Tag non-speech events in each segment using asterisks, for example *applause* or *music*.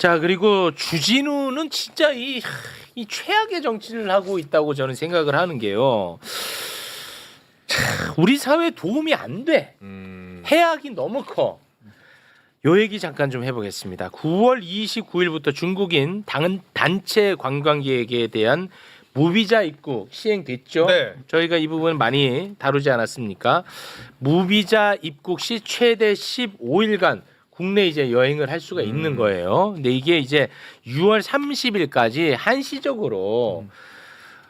자 그리고 주진우는 진짜 이, 이 최악의 정치를 하고 있다고 저는 생각을 하는 게요. 참, 우리 사회에 도움이 안 돼. 음. 해악이 너무 커. 요 얘기 잠깐 좀 해보겠습니다. 9월 29일부터 중국인 단, 단체 관광객에 대한 무비자 입국 시행됐죠. 네. 저희가 이 부분 많이 다루지 않았습니까? 무비자 입국 시 최대 15일간 국내 이제 여행을 할 수가 있는 음. 거예요. 근데 이게 이제 6월 30일까지 한시적으로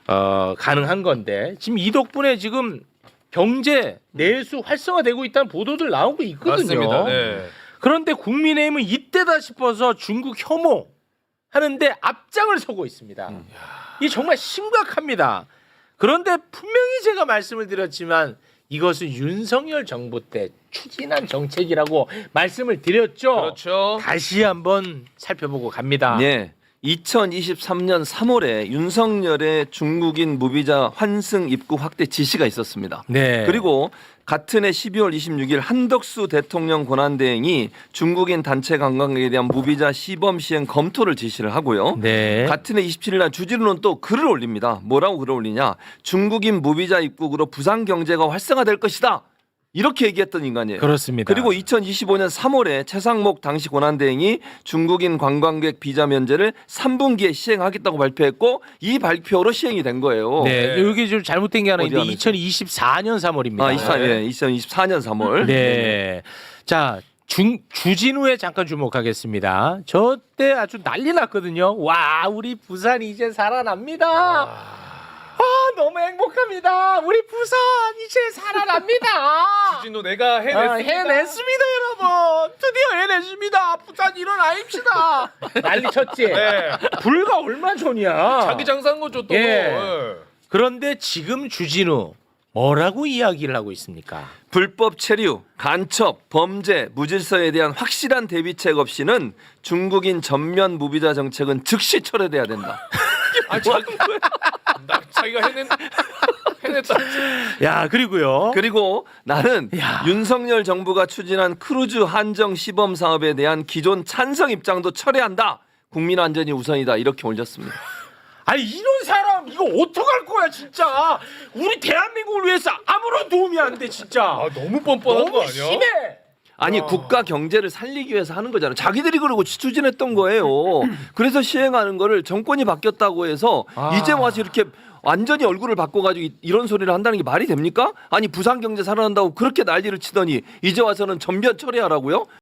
어, 가능한 건데 지금 이 덕분에 지금 경제 내수 활성화되고 있다는 보도들 나오고 있거든요. 맞습니다. 네. 그런데 국민의힘은 이때다 싶어서 중국 혐오 하는데 앞장을 서고 있습니다. 음. 이게 정말 심각합니다. 그런데 분명히 제가 말씀을 드렸지만 이것은 윤석열 정부 때 추진한 정책이라고 말씀을 드렸죠. 그렇죠. 다시 한번 살펴보고 갑니다. 예. 2023년 3월에 윤석열의 중국인 무비자 환승 입국 확대 지시가 있었습니다. 네. 그리고 같은 해 12월 26일 한덕수 대통령 권한대행이 중국인 단체 관광객에 대한 무비자 시범 시행 검토를 지시를 하고요. 네. 같은 해 27일 날 주진우는 또 글을 올립니다. 뭐라고 글을 올리냐? 중국인 무비자 입국으로 부산 경제가 활성화될 것이다. 이렇게 얘기했던 인간이에요. 그렇습니다. 그리고 2025년 3월에 최상목 당시 권한대행이 중국인 관광객 비자 면제를 3분기에 시행하겠다고 발표했고 이 발표로 시행이 된 거예요. 네. 네. 여기 좀 잘못된 게 하나 어디 있는데 하나 2024년 3월입니다. 아, 24, 예, 2024년 3월. 네. 자, 중, 주진우에 잠깐 주목하겠습니다. 저 때 아주 난리 났거든요. 와, 우리 부산 이제 살아납니다. 아, 너무 행복합니다. 우리 부산 이제 살아납니다. *laughs* 주진우 내가 해냈습니다. 아, 해냈습니다, 여러분. 드디어 해냈습니다. 부산 일어나입시다. *laughs* 난리 쳤지. 네. 불과 얼마 전이야. 자기 장사한 거죠 또. 예. 예. 그런데 지금 주진우 뭐라고 이야기를 하고 있습니까? 불법 체류, 간첩, 범죄, 무질서에 대한 확실한 대비책 없이는 중국인 전면 무비자 정책은 즉시 철회돼야 된다. *laughs* 아 자기 나 자기가 해낸 해냈다. 야, 그리고요. 그리고 나는 야. 윤석열 정부가 추진한 크루즈 한정 시범 사업에 대한 기존 찬성 입장도 철회한다. 국민 안전이 우선이다. 이렇게 올렸습니다. 아니 이런 사람 이거 어떡할 거야 진짜 우리 대한민국을 위해서 아무런 도움이 안 돼 진짜 아 너무 뻔뻔한 거 너무 아니야? 심해 아니 와. 국가 경제를 살리기 위해서 하는 거잖아요. 자기들이 그러고 추진했던 거예요. 그래서 시행하는 거를 정권이 바뀌었다고 해서 아. 이제 와서 이렇게 완전히 얼굴을 바꿔가지고 이- 이런 소리를 한다는 게 말이 됩니까? 아니 부산 경제 살아난다고 그렇게 난리를 치더니 이제 와서는 전면 처리하라고요?